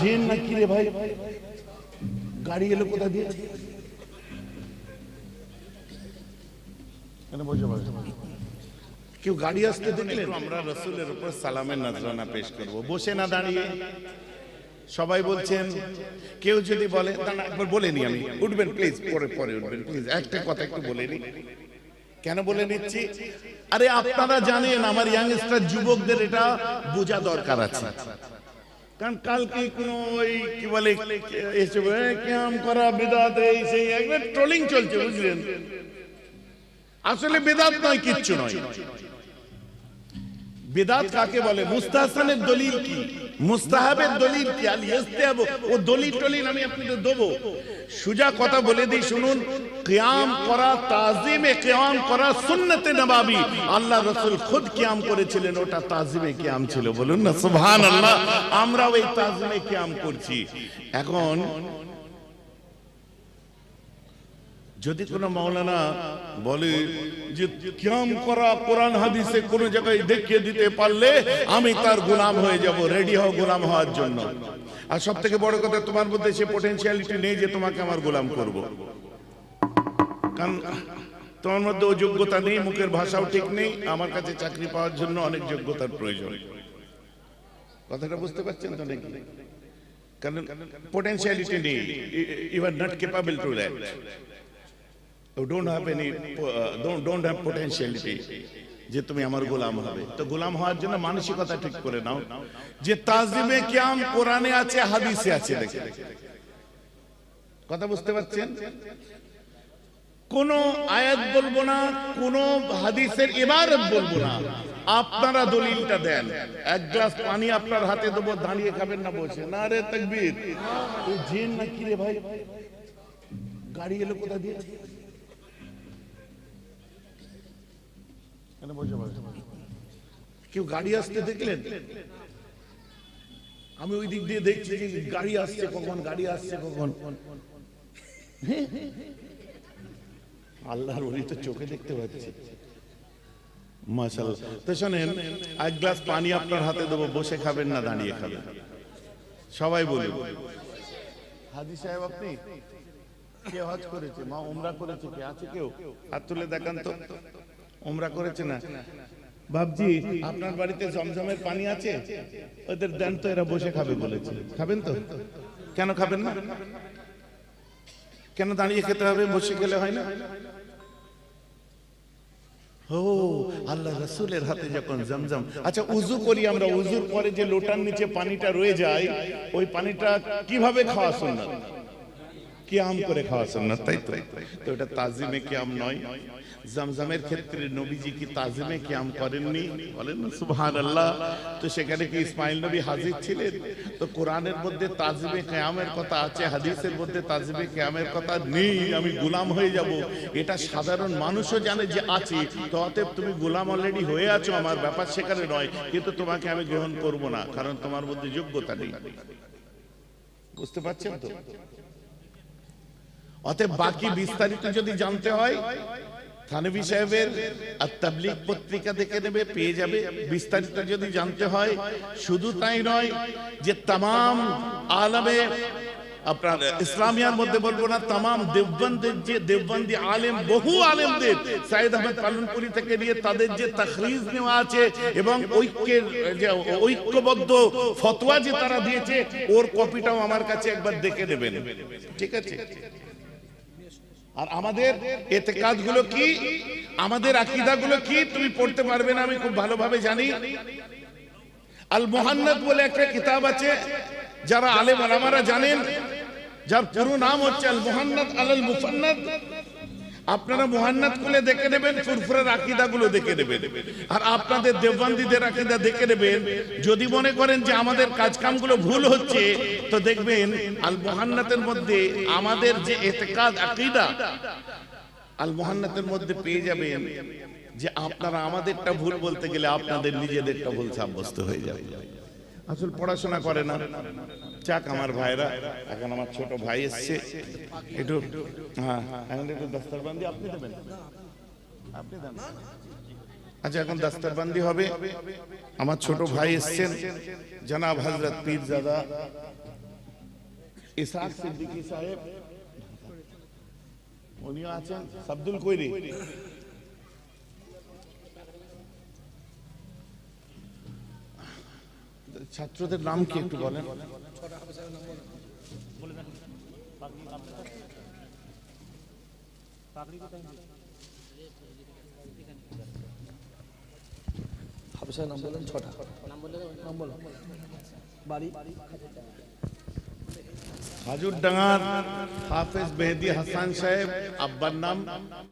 Gen না কি রে ভাই? গাড়ি এলো কোথা দিয়ে? কেউ গাড়ি আসতে দেখলেন? আমরা রসুলের উপর সালামের নজরানা পেশ করব। বসে না দাঁড়িয়ে সবাই বলছেন কেউ যদি বলে একবার বলে নি আমি। উঠবেন প্লিজ পরে পরে উঠবেন প্লিজ একটা কথা একটু বলে নি। কেন বলে নিচ্ছি? আরে আপনারা জানেন আমার ইয়াংস্টার যুবকদের এটা বোঝা দরকার আছে। কারণ কালকে কোন ওই কি বলে, এসে ক্যাম করা বেদাত, এই সেই, একবার ট্রোলিং চলছে, বুঝলেন? আসলে বেদাত নয়, কিচ্ছু নয়। বেদাত কাকে বলে? মুস্তাহসানের দলিল কি? মুস্তাহাবের দলিল কি? আল ইস্তেহাব ও দলিল টলিল আমি আপনাদের দেবো। সুজা কথা বলে দিই, শুনুন। কিয়াম করা তাজিমে কিয়াম করা সুন্নতে নবাবি আল্লাহ রাসূল খুদ কিয়াম করেছিলেন ওটা তাজিমে কিয়াম ছিল বলুন না সুবহানাল্লাহ আমরা ওই তাজিমে কিয়াম করছি এখন যদি কোনো মাওলানা বলে যে কিয়াম করা কোরআন হাদিসে কোন জায়গায় দেখিয়ে দিতে পারলে আমি তার গোলাম হয়ে যাব রেডি হও গোলাম হওয়ার জন্য আর সব থেকে বড় কথা, তোমার মধ্যে সে পটেনশিয়ালিটি নেই যে তোমাকে আমার গোলাম করব। কারণ তোমার মধ্যে ও যোগ্যতা নেই মুখের ভাষাও ঠিক নেই আমার কাছে চাকরি পাওয়ার জন্য অনেক যোগ্যতার প্রয়োজন। কথাটা বুঝতে পারছেন তো নাকি? কারণ পটেনশিয়ালিটি নেই you are not capable to that any uh, don't don't have potentiality যে তুমি আমার গোলাম হবে। তো গোলাম হওয়ার জন্য মানসিকতা ঠিক করে নাও। যে তাজিমে কিয়াম কোরআনে আছে হাদিসে আছে দেখে। কথা বুঝতে পারছেন? কোন আয়াত বলব না, কোন হাদিসের ইবারত বলব না। আপনারা দলিলটা দেন। এক গ্লাস পানি আপনার হাতে দেবো, দাঁড়িয়ে খাবেন না বসে। না রে তাকবীর। তুই জেন না কি রে ভাই? গাড়ি এলো কোথা দিয়ে। কেউ গাড়ি আসতে দেখলেন? আমি ওই দিক দিয়ে দেখছি গাড়ি আসছে কখন, গাড়ি আসছে কখন। আল্লাহর ওলি তো চোখে দেখতে পাচ্ছি। মাশাআল্লাহ। তো শোনেন এক গ্লাস পানি আপনার হাতে দেবো বসে খাবেন না দাঁড়িয়ে খাবেন। সবাই বলুন। হাজি সাহেব আপনি? কে হজ করেছে? মা উমরা করেছে কে? আছে কেউ? হাত তুলে দেখান তো। উমরা করেছে না? বাবজি আপনার বাড়িতে জমজমের পানি আছে? ওদের দেন তো এরা বসে খাবে বলেছে। খাবেন তো? কেন খাবেন না? কেন দাঁড়িয়ে খেতে হবে? বসে গেলে হয় না? ও, আল্লাহ রসুলের হাতে যখন জমজম। আচ্ছা উজু করি আমরা। উজুর পরে যে লোটার নিচে পানিটা রয়ে যায়, ওই পানিটা কীভাবে খাওয়া সুন্নাত? আম করে খাওয়া সুন্নাত? তাই তো? এটা তাজিমে আম নয়। জমজমের ক্ষেত্রে নবীজি কি তাজিমে কিয়াম করেননি? বলেন না, সুবহানাল্লাহ। তো সেখানে কি ইসমাইল নবী হাজির ছিলেন? তো কোরআনের মধ্যে তাজিমে কিয়ামের কথা আছে, হাদিসের মধ্যে তাজিমে কিয়ামের কথা নেই, আমি গোলাম হয়ে যাব। এটা সাধারণ মানুষও জানে যে আছে, তো অতএব তুমি গোলাম অলরেডি হয়ে আছো, আমার ব্যাপার সেখানে নয়, কিন্তু তোমাকে আমি গ্রহণ করব না, কারণ তোমার মধ্যে যোগ্যতা নেই। বুঝতে পারছেন তো? অতএব বাকি বিস্তারিত যদি জানতে হয় থানবী সাহেবের আর তাবলিগ পত্রিকা দেখে নেবে, পেয়ে যাবে। বিস্তারিত যদি জানতে হয়, শুধু তাই নয় যে তাম আলমে, আপনার ইসলামিয়ার মধ্যে বলব না তাম দেববন্দের যে দেববন্দি আলেম, বহু আলেমদের সাইদ আহমেদ পালনপুরি থেকে নিয়ে তাদের যে তাখরিজ নেওয়া আছে এবং ঐক্যের, যে ঐক্যবদ্ধ ফতোয়া যে তারা দিয়েছে, ওর কপিটাও আমার কাছে একবার দেখে নেবেন। ঠিক আছে? আর আমাদের এতে কাজগুলো কি? আমাদের আকিদাগুলো কি? তুমি পড়তে পারবে না, আমি খুব ভালোভাবে জানি। আল মোহান্নদ বলে একটা কিতাব আছে, যারা আলেম আলামারা জানেন, যার পুরো নাম হচ্ছে আল মোহান্নদ আল মুফান্নদ আপনারা মোহান্নাত খুলে দেখে নেবেন, ফুরফুরের আকিদা গুলো দেখে নেবেন। আর আপনাদের দেববন্দীদের আকিদা দেখে নেবেন। যদি মনে করেন যে আমাদের কাজকামগুলো ভুল হচ্ছে, তো দেখবেন আল মোহান্নাতের মধ্যে আমাদের যে এতেকাদ আকিদা, আল মোহান্নাতের মধ্যে পেয়ে যাবেন যে আপনারা আমাদেরটা ভুল বলতে গেলে আপনাদের নিজেদেরটা ভুল সাব্যস্ত হয়ে যাবে। আসল পড়াশোনা করে না। চাক আমার ভাইরা, এখন আমার ছোট ভাই এসছে। একটু হ্যাঁ এখন একটু দস্তারবন্দি আপনি দেবেন? আপনি দেন। আচ্ছা এখন দস্তারবন্দি হবে। আমার ছোট ভাই এসছেন। জনাব হজরত পীরজাদা ইসাক সিদ্দিকী সাহেব। উনিও আছেন। সাবদুল কৈরি। ছাত্রদের নাম কি একটু বলেন? হাফিজের নাম বললেন ছটা নাম বলো বাড়ি হাজুর ডাঙ্গার হাফেজ মেহেদি হাসান সাহেব আব্বার নাম